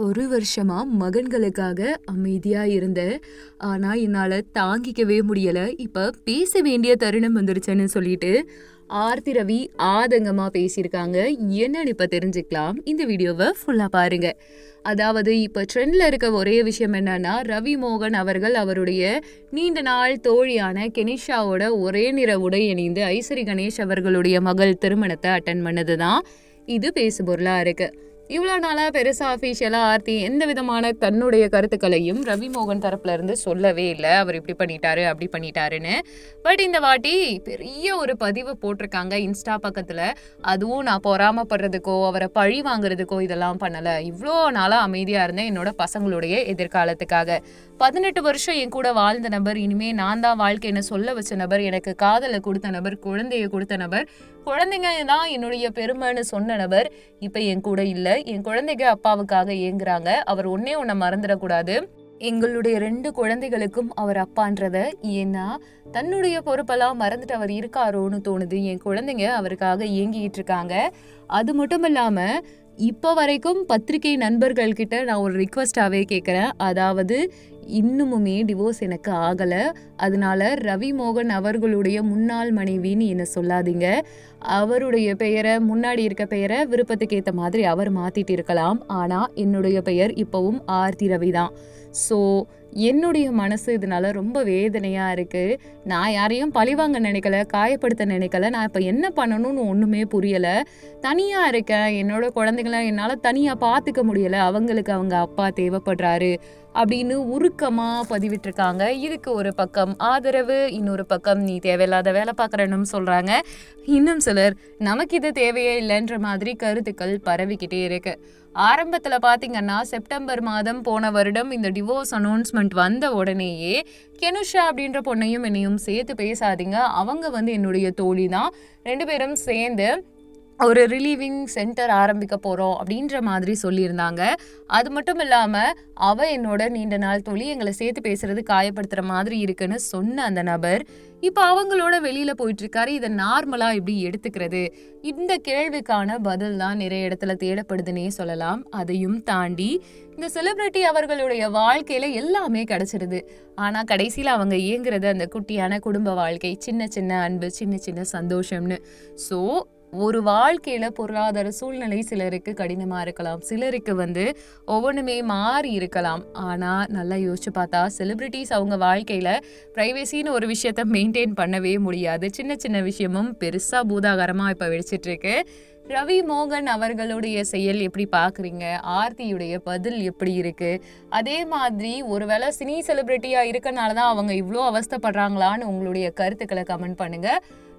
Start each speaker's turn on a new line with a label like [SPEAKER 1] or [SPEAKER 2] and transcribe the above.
[SPEAKER 1] ஒரு வருஷமா மகன்களுக்காக அமைதியா இருந்தேன் ஆனா என்னால தாங்கிக்கவே முடியல. இப்ப பேச வேண்டிய தருணம் வந்துருச்சுன்னு சொல்லிட்டு ஆர்த்தி ரவி ஆதங்கமா பேசியிருக்காங்க. என்னன்னு இப்ப தெரிஞ்சுக்கலாம். இந்த வீடியோவை ஃபுல்லா பாருங்க. அதாவது இப்ப ட்ரெண்ட்ல இருக்க ஒரே விஷயம் என்னன்னா ரவி மோகன் அவர்கள் அவருடைய நீண்ட நாள் தோழியான கெனிஷாவோட ஒரே நிற உடை அணிந்து ஐஸ்வரி கணேஷ் அவர்களுடைய மகள் திருமணத்தை அட்டன் பண்ணதுதான் இது பேசுபொருளா இருக்கு. இவ்வளோ நாளாக பெருசாக அஃபீஷியலாக ஆர்த்தி எந்த விதமான தன்னுடைய கருத்துக்களையும் ரவி மோகன் தரப்புலேருந்து சொல்லவே இல்லை. அவர் இப்படி பண்ணிட்டாரு அப்படி பண்ணிட்டாருன்னு. பட் இந்த வாட்டி பெரிய ஒரு பதிவு போட்டிருக்காங்க இன்ஸ்டா பக்கத்தில். அதுவும் நான் பொறாமப்படுறதுக்கோ அவரை பழி வாங்குறதுக்கோ இதெல்லாம் பண்ணலை. இவ்வளோ நாளாக அமைதியாக இருந்தேன் என்னோட பசங்களுடைய எதிர்காலத்துக்காக. பதினெட்டு வருஷம் என் கூட வாழ்ந்த நபர் இனிமே நான் தான் வாழ்க்கைன்னு சொல்ல வச்ச நபர் எனக்கு காதலை கொடுத்த நபர் குழந்தைய கொடுத்த நபர் குழந்தைங்க தான் என்னுடைய பெருமைன்னு சொன்ன நபர் இப்போ என் கூட இல்லை. என் குழந்தைங்க அப்பாவுக்காக ஏங்குறாங்க. அவர் ஒன்னே ஒன்ன மறந்துடக்கூடாது. எங்களுடைய ரெண்டு குழந்தைகளுக்கும் அவர் அப்பான்றத ஏன்னா தன்னுடைய பொறுப்பெல்லாம் மறந்துட்டு அவர் இருக்காரோன்னு தோணுது. என் குழந்தைங்க அவருக்காக இயங்கிட்டு இருக்காங்க. அது மட்டும் இல்லாம இப்போ வரைக்கும் பத்திரிகை நண்பர்கள்கிட்ட நான் ஒரு ரிக்வஸ்டாகவே கேட்குறேன் அதாவது இன்னுமுமே டிவோர்ஸ் எனக்கு ஆகலை. அதனால ரவி மோகன் அவர்களுடைய முன்னாள் மனைவின்னு என்ன சொல்லாதீங்க. அவருடைய பெயரை முன்னாடி இருக்க பெயரை விருப்பத்துக்கு ஏற்ற மாதிரி அவர் மாற்றிட்டு இருக்கலாம். ஆனால் என்னுடைய பெயர் இப்போவும் ஆர்த்தி ரவி தான் ஸோ என்னுடைய மனசு இதனால ரொம்ப வேதனையாக இருக்குது நான் யாரையும் பழிவாங்க நினைக்கல காயப்படுத்த நினைக்கல. நான் இப்போ என்ன பண்ணணும்னு ஒன்றுமே புரியலை. தனியாக இருக்கேன். என்னோட குழந்தைங்கள என்னால் தனியாக பார்த்துக்க முடியலை. அவங்களுக்கு அவங்க அப்பா தேவைப்படுறாரு. அப்படின்னு உருக்கமாக பதிவிட்டிருக்காங்க. இதுக்கு ஒரு பக்கம் ஆதரவு இன்னொரு பக்கம் நீ தேவையில்லாத வேலை பார்க்குறன்னு சொல்கிறாங்க இன்னும் சிலர் நமக்கு இது தேவையே இல்லைன்ற மாதிரி கருத்துக்கள் பரவிக்கிட்டே இருக்கு. ஆரம்பத்தில் பார்த்தீங்கன்னா செப்டம்பர் மாதம் போன வருடம் இந்த டிவோர்ஸ் அனௌன்ஸ்மெண்ட் வந்த உடனேயே கெனுஷா அப்படின்ற பொண்ணையும் என்னையும் சேர்த்து பேசாதீங்க. அவங்க வந்து என்னுடைய தோழி தான் ரெண்டு பேரும் சேர்ந்து ஒரு ரிலீவிங் சென்டர் ஆரம்பிக்க போகிறோம் அப்படின்ற மாதிரி சொல்லியிருந்தாங்க. அது மட்டும் இல்லாமல் அவள் என்னோட நீண்ட நாள் தொழில் எங்களை சேர்த்து பேசுறது காயப்படுத்துகிற மாதிரி இருக்குன்னு சொன்ன அந்த நபர் இப்போ அவங்களோட வெளியில் போயிட்டுருக்காரு. இதை நார்மலாக எப்படி எடுத்துக்கிறது? இந்த கேள்விக்கான பதில் தான் நிறைய இடத்துல தேடப்படுதுன்னே சொல்லலாம். அதையும் தாண்டி இந்த செலிபிரிட்டி அவர்களுடைய வாழ்க்கையில் எல்லாமே கிடச்சிடுது ஆனால் கடைசியில் அவங்க இயங்குறது அந்த குட்டியான குடும்ப வாழ்க்கை சின்ன சின்ன அன்பு சின்ன சின்ன சந்தோஷம்னு. ஸோ ஒரு வாழ்க்கையில் பொருளாதார சூழ்நிலை சிலருக்கு கடினமாக இருக்கலாம். சிலருக்கு வந்து ஒவ்வொன்றுமே மாறி இருக்கலாம். ஆனால் நல்லா யோசிச்சு பார்த்தா செலிப்ரிட்டிஸ் அவங்க வாழ்க்கையில் ப்ரைவசின்னு ஒரு விஷயத்த மெயின்டைன் பண்ணவே முடியாது. சின்ன சின்ன விஷயமும் பெருசாக பூதாகரமாக இப்போ வெடிச்சிட்ருக்கு. ரவி மோகன் அவர்களுடைய செயல் எப்படி பார்க்குறீங்க ஆர்த்தியுடைய பதில் எப்படி இருக்குது அதே மாதிரி ஒருவேளை சினி செலிப்ரிட்டியாக இருக்கனால தான் அவங்க இவ்வளோ அவஸ்தப்படுறாங்களான்னு உங்களுடைய கருத்துக்களை கமெண்ட் பண்ணுங்கள்